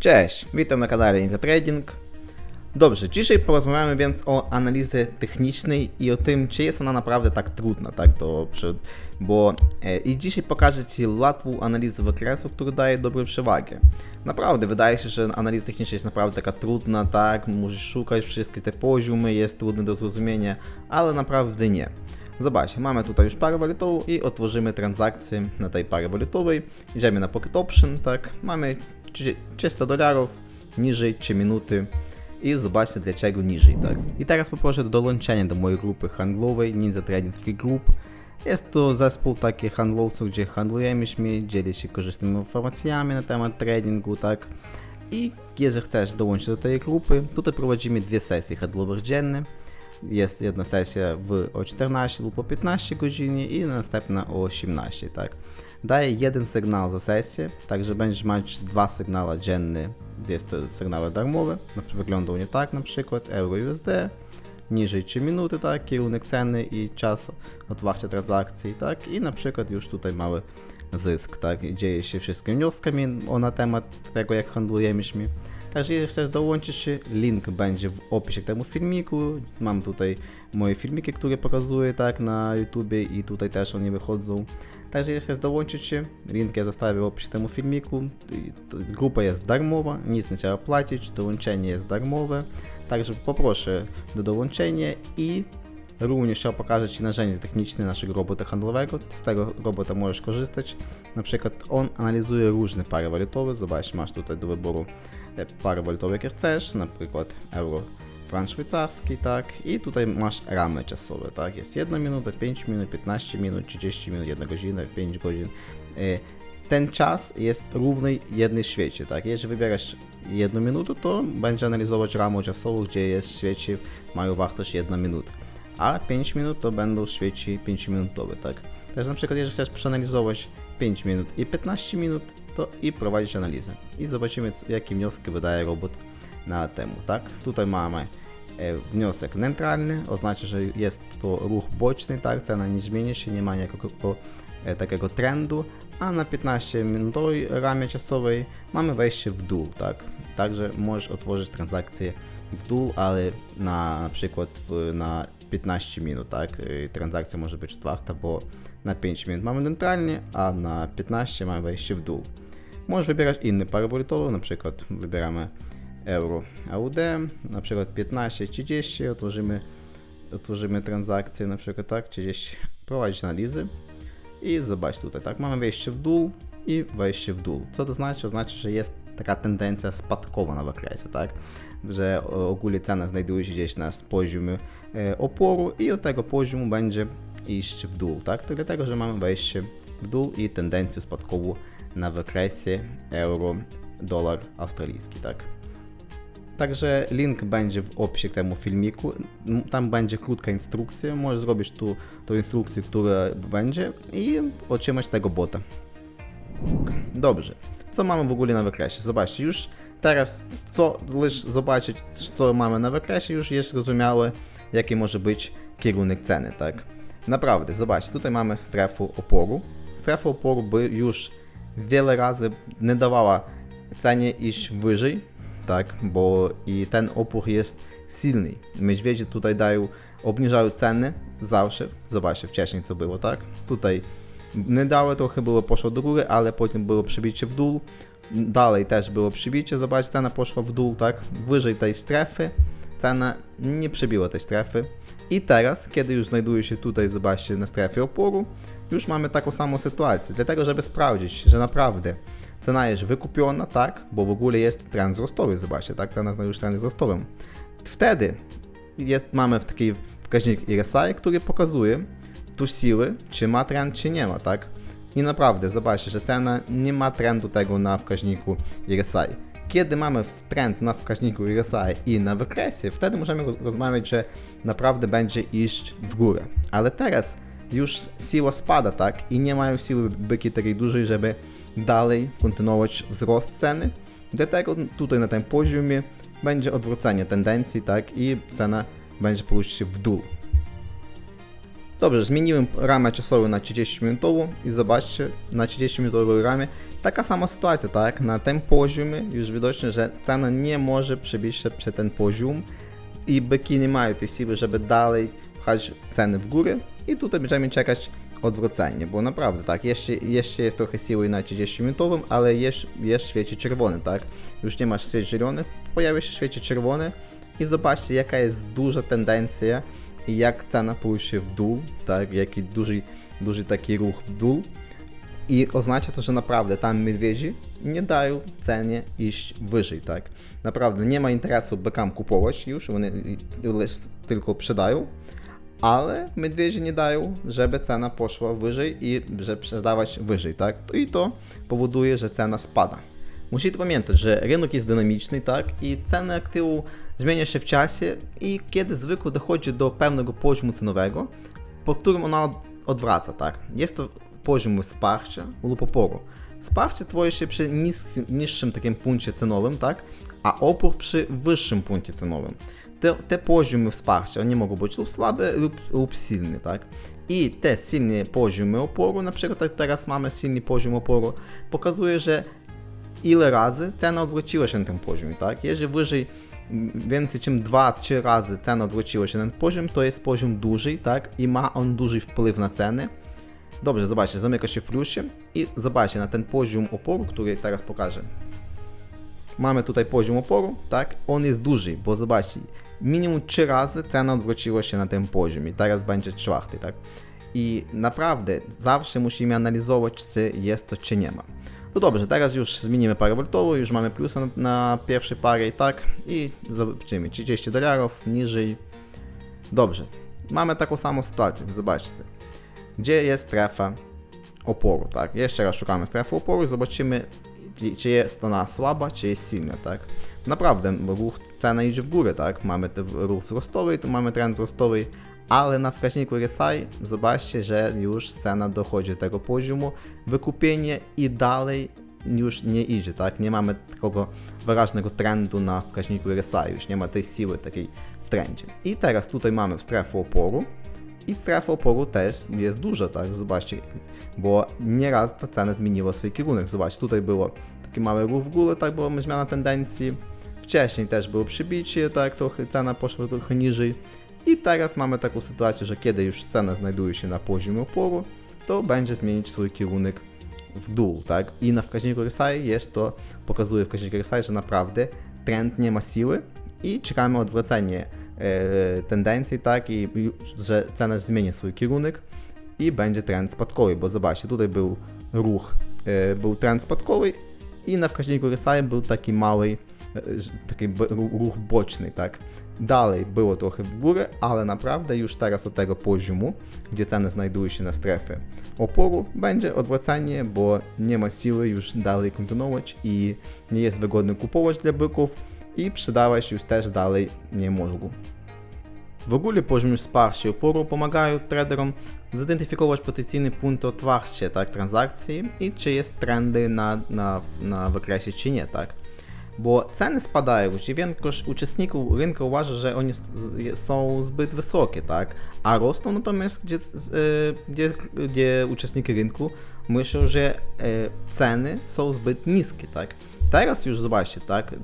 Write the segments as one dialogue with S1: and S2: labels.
S1: Cześć, witam na kanale Ninja Trading. Dobrze, dzisiaj porozmawiamy więc o analizie technicznej i o tym, czy jest ona naprawdę tak trudna, tak, do, bo e, i dzisiaj pokażę Ci łatwą analizę wykresu, która daje dobre przewagi. Naprawdę, wydaje się, że analiza techniczna jest naprawdę taka trudna, tak, musisz szukać wszystkie te poziomy, jest trudne do zrozumienia, ale naprawdę nie. Zobaczcie, mamy tutaj już parę walutową i otworzymy transakcję na tej parze walutowej. Idziemy na Pocket Option, tak, mamy 300 dolarów, niżej 3 minuty i zobaczcie dlaczego niżej, tak. I teraz poproszę do dołączenia do mojej grupy handlowej Ninja Trading Free Group. Jest to zespół takich handlowców, gdzie handlujemy się, dzieli się korzystnymi informacjami na temat tradingu, tak. I jeżeli chcesz dołączyć do tej grupy, tutaj prowadzimy dwie sesje handlowe dzienne. Jest jedna sesja w, o 14 lub o 15 godzinie i następna o 18, tak. Daje jeden sygnał za sesję, także będziesz mieć dwa sygnały dzienne, jest to sygnały darmowe, wyglądał nie tak, na przykład EURUSD, niżej 3 minuty, tak, kierunek ceny i czas otwarcia transakcji, tak, i na przykład już tutaj mały zysk, tak, dzieje się wszystkimi wnioskami na temat tego, jak handlujemy. Także jeżeli chcesz dołączyć się, link będzie w opisie k temu filmiku. Mam tutaj moje filmiki, które pokazuję tak na YouTubie i tutaj też one wychodzą. Także jeżeli chcesz dołączyć się, link ja zostawię w opisie temu filmiku. Grupa jest darmowa, nic nie trzeba płacić, dołączenie jest darmowe. Także poproszę do dołączenia i Również chciał pokazać Ci narzędzie techniczne naszego robota handlowego. Z tego robota możesz korzystać. Na przykład on analizuje różne pary walutowe. Zobacz, masz tutaj do wyboru pary walutowe, jakie chcesz, na przykład euro, franc szwajcarski, tak. I tutaj masz ramy czasowe, tak. Jest 1 minuta, 5 minut, 15 minut, 30 minut, 1 godzina, 5 godzin. E, Ten czas jest równy jednej świecie, tak. Jeżeli wybierasz jedną minutę, to będzie analizować ramę czasową, gdzie jest w świecie mają wartość 1 minuta a 5 minut to będą świeci 5-minutowe, tak? Też na przykład, jeżeli chcesz przeanalizować 5 minut i 15 minut, to i prowadzić analizę. I zobaczymy, jakie wnioski wydaje robot na temu, tak? Tutaj mamy e, wniosek neutralny, oznacza, że jest to ruch boczny, tak? Cena nie zmieni się, nie ma jakiegoś e, takiego trendu, a na 15-minutowej ramie czasowej mamy wejście w dół, tak? Także możesz otworzyć transakcję w dół, ale na, na przykład w, na 15 minut, tak? Y, Transakcja może być otwarta, bo na 5 minut mamy neutralnie, a na 15 mamy wejście w dół. Możesz wybierać inny parę walutowy, na przykład wybieramy euro AUD, na przykład 15, 30, otworzymy, otworzymy transakcję, na przykład tak, 30, prowadzić analizy i zobacz tutaj, tak, mamy wejście w dół i wejście w dół. Co to znaczy? Oznacza, że jest taka tendencja spadkowa na wykresie, tak? Że ogólnie cena znajduje się gdzieś na poziomie e, oporu i od tego poziomu będzie iść w dół, tak? To dlatego, że mamy wejście w dół i tendencję spadkową na wykresie euro, dolar australijski, tak? Także link będzie w opisie k temu filmiku. Tam będzie krótka instrukcja. Możesz zrobić tu tą instrukcję, która będzie i otrzymać tego bota. Dobrze. Co mamy w ogóle na wykresie? Zobaczcie, już teraz co lecz zobaczyć, co mamy na wykresie, już jest zrozumiałe, jaki może być kierunek ceny, tak? Naprawdę, zobaczcie, tutaj mamy strefę oporu. Strefa oporu by już wiele razy nie dawała cenie iść wyżej, tak? Bo i ten opór jest silny. Medwiedzie tutaj dają, obniżają ceny zawsze. Zobaczcie wcześniej co było, tak? Tutaj nie dały, trochę było poszło do góry, ale potem było przebicie w dół. Dalej też było przebicie, zobaczcie, cena poszła w dół, tak? Wyżej tej strefy, cena nie przebiła tej strefy. I teraz, kiedy już znajduje się tutaj, zobaczcie, na strefie oporu, już mamy taką samą sytuację. Dlatego, żeby sprawdzić, że naprawdę cena jest wykupiona, tak? Bo w ogóle jest trend wzrostowy, zobaczcie, tak? Cena znajduje się trend wzrostowym. Wtedy jest, mamy taki wskaźnik RSI, który pokazuje tu siły, czy ma trend, czy nie ma, tak? I naprawdę, zobaczcie, że cena nie ma trendu tego na wskaźniku RSI. Kiedy mamy trend na wskaźniku RSI i na wykresie, wtedy możemy roz- rozmawiać, że naprawdę będzie iść w górę. Ale teraz już siła spada, tak? I nie mają siły byki takiej dużej, żeby dalej kontynuować wzrost ceny. Dlatego tutaj na tym poziomie będzie odwrócenie tendencji, tak? I cena będzie pójść w dół. Dobrze, zmieniłem ramę czasową na 30-minutową i zobaczcie, na 30-minutowej ramie taka sama sytuacja, tak? Na tym poziomie już widocznie, że cena nie może przebić się przez ten poziom i byki nie mają tej siły, żeby dalej pchać ceny w górę i tutaj będziemy czekać odwrócenie, bo naprawdę tak, jeszcze, jeszcze jest trochę siły na 30-minutowym, ale jest, jest świeci czerwony, tak? Już nie masz świeci zielonych, pojawia się świeci czerwony i zobaczcie jaka jest duża tendencja jak cena pójdzie w dół, tak? Jaki duży, duży taki ruch w dół i oznacza to, że naprawdę tam medwiedzi nie dają cenie iść wyżej, tak? Naprawdę nie ma interesu bekam kupować już, one tylko sprzedają, ale medwiedzi nie dają, żeby cena poszła wyżej i żeby sprzedawać wyżej, tak? I to powoduje, że cena spada. Musicie pamiętać, że rynek jest dynamiczny, tak? I cena aktywu zmienia się w czasie i kiedy zwykle dochodzi do pewnego poziomu cenowego, po którym ona odwraca, tak? Jest to poziom wsparcia lub oporu. Wsparcie tworzy się przy niższym takim punkcie cenowym, tak? A opór przy wyższym punkcie cenowym. Te, te poziomy wsparcia, oni mogą być lub słabe lub, lub silne, tak? I te silne poziomy oporu, na przykład jak teraz mamy silny poziom oporu, pokazuje, że ile razy cena odwróciła się na tym poziomie, tak? Jeżeli wyżej więcej niż 2-3 razy cena odwróciła się ten poziom, to jest poziom duży, tak? I ma on duży wpływ na ceny. Dobrze, zobaczcie, zamyka się w plusie i zobaczcie na ten poziom oporu, który teraz pokażę. Mamy tutaj poziom oporu, tak? On jest duży, bo zobaczcie, minimum 3 razy cena odwróciła się na tym poziomie, teraz będzie czwarty, tak? I naprawdę zawsze musimy analizować, czy jest to, czy nie ma. No dobrze, teraz już zmienimy parę woltową, już mamy plusa na, na pierwszej parze i tak. I zobaczymy, 30 dolarów, niżej. Dobrze, mamy taką samą sytuację, zobaczcie. Gdzie jest strefa oporu, tak? Jeszcze raz szukamy strefy oporu i zobaczymy, czy jest ona słaba, czy jest silna, tak? Naprawdę, ruch cena idzie w górę, tak? Mamy ruch wzrostowy, tu mamy trend wzrostowy, ale na wskaźniku RSI zobaczcie, że już cena dochodzi do tego poziomu, wykupienie i dalej już nie idzie, tak? Nie mamy takiego wyraźnego trendu na wskaźniku RSI, już nie ma tej siły takiej w trendzie. I teraz tutaj mamy strefę oporu i strefa oporu też jest duża, tak? Zobaczcie, bo nieraz ta cena zmieniła swój kierunek. Zobaczcie, tutaj było taki mały ruch w górę, tak? Była zmiana tendencji. Wcześniej też było przybicie, tak? Trochę cena poszła trochę niżej i teraz mamy taką sytuację, że kiedy już cena znajduje się na poziomie oporu, to będzie zmienić swój kierunek w dół, tak? I na wskaźniku RSI jest to, pokazuje wskaźnik RSI, że naprawdę trend nie ma siły i czekamy odwrócenie e, tendencji, tak? I że cena zmieni swój kierunek i będzie trend spadkowy, bo zobaczcie, tutaj był ruch, e, był trend spadkowy i na wskaźniku RSI był taki mały, e, taki ruch boczny, tak? Dalej było trochę w górę, ale naprawdę już teraz od tego poziomu, gdzie ceny znajdują się na strefie oporu, będzie odwracanie, bo nie ma siły już dalej kontynuować i nie jest wygodny kupować dla byków i przydawać już też dalej nie mogą. W ogóle poziom wsparcia oporu pomagają traderom zidentyfikować potencjalne punkty otwarcia tak, transakcji i czy jest trendy na, na, na wykresie czy nie, tak bo ceny spadają i większość uczestników rynku uważa, że one są zbyt wysokie, tak? A rosną natomiast, gdzie, e, gdzie, gdzie uczestnicy rynku myślą, że e, ceny są zbyt niskie, tak? Teraz już zobaczcie, tak?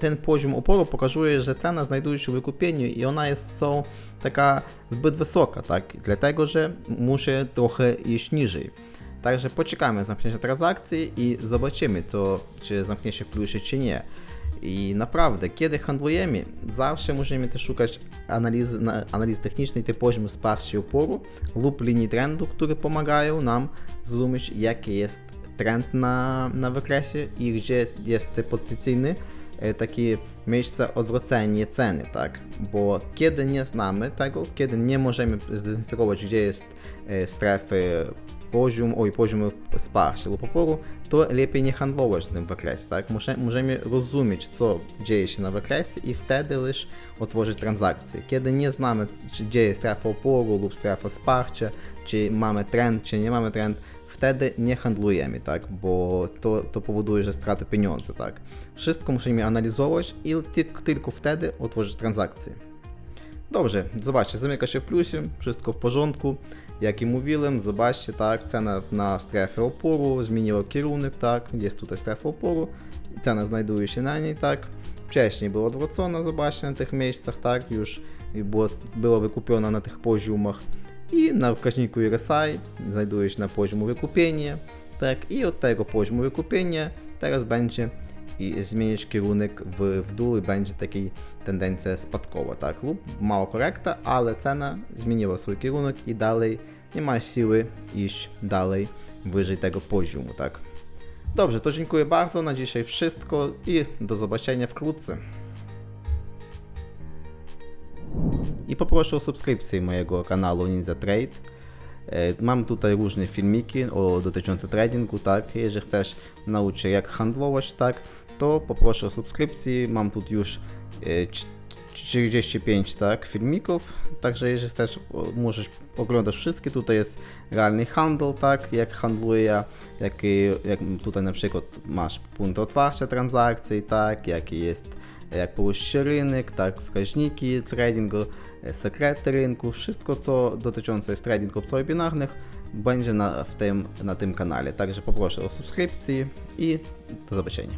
S1: Ten poziom oporu pokazuje, że cena znajduje się w wykupieniu i ona jest są taka zbyt wysoka, tak? Dlatego, że muszę trochę iść niżej. Także poczekamy zamknięcia transakcji i zobaczymy, to, czy zamknie się w plusie, czy nie. I naprawdę, kiedy handlujemy, zawsze musimy też szukać analizy, analizy technicznej, te poziom wsparcia oporu lub linii trendu, które pomagają nam zrozumieć, jaki jest trend na, na wykresie i gdzie jest potencjalny takie miejsce odwrócenia ceny, tak? Bo kiedy nie znamy tego, kiedy nie możemy zidentyfikować, gdzie jest strefy poziom, oj, poziom wsparcia lub oporu, to lepiej nie handlować tym wykresie, tak? Możemy rozumieć, co dzieje się na wykresie i wtedy już otworzyć transakcję. Kiedy nie znamy, czy dzieje strefa oporu lub strefa wsparcia, czy mamy trend, czy nie mamy trend, wtedy nie handlujemy, tak? Bo to, powoduje, że straty pieniądze, tak? Wszystko musimy analizować i tylko wtedy otworzyć transakcję. Dobrze, zobaczcie, zamyka się w plusie, wszystko w porządku. Jak i mówiłem, zobaczcie, tak, cena na strefę oporu, zmieniła kierunek, tak, jest tutaj strefa oporu, cena znajduje się na niej, tak. Wcześniej była odwrócona, zobaczcie, na tych miejscach, tak, już było, wykupiona na tych poziomach. I na wskaźniku RSI znajduje się na poziomu wykupienia, tak, i od tego poziomu wykupienia teraz będzie i zmienić kierunek w, w dół i będzie taka tendencja spadkowa, tak, lub mała korekta, ale cena zmieniła swój kierunek i dalej nie ma siły iść dalej wyżej tego poziomu, tak. Dobrze, to dziękuję bardzo, na dzisiaj wszystko i do zobaczenia wkrótce. I poproszę o subskrypcję mojego kanału Ninja Trade. E, Mam tutaj różne filmiki o, dotyczące tradingu, tak, jeżeli chcesz nauczyć jak handlować, tak, to poproszę o subskrypcję, mam tu już e, c- 45 tak, filmików, także jeżeli o, możesz oglądać wszystkie, tutaj jest realny handel, tak, jak handluję ja, jak, jak tutaj na przykład masz punkt otwarcia transakcji, tak, jaki jest, jak się rynek, tak, wskaźniki tradingu, e, sekrety rynku, wszystko co dotyczące jest trading opcji binarnych będzie na, w tym, na tym kanale, także poproszę o subskrypcję i do zobaczenia.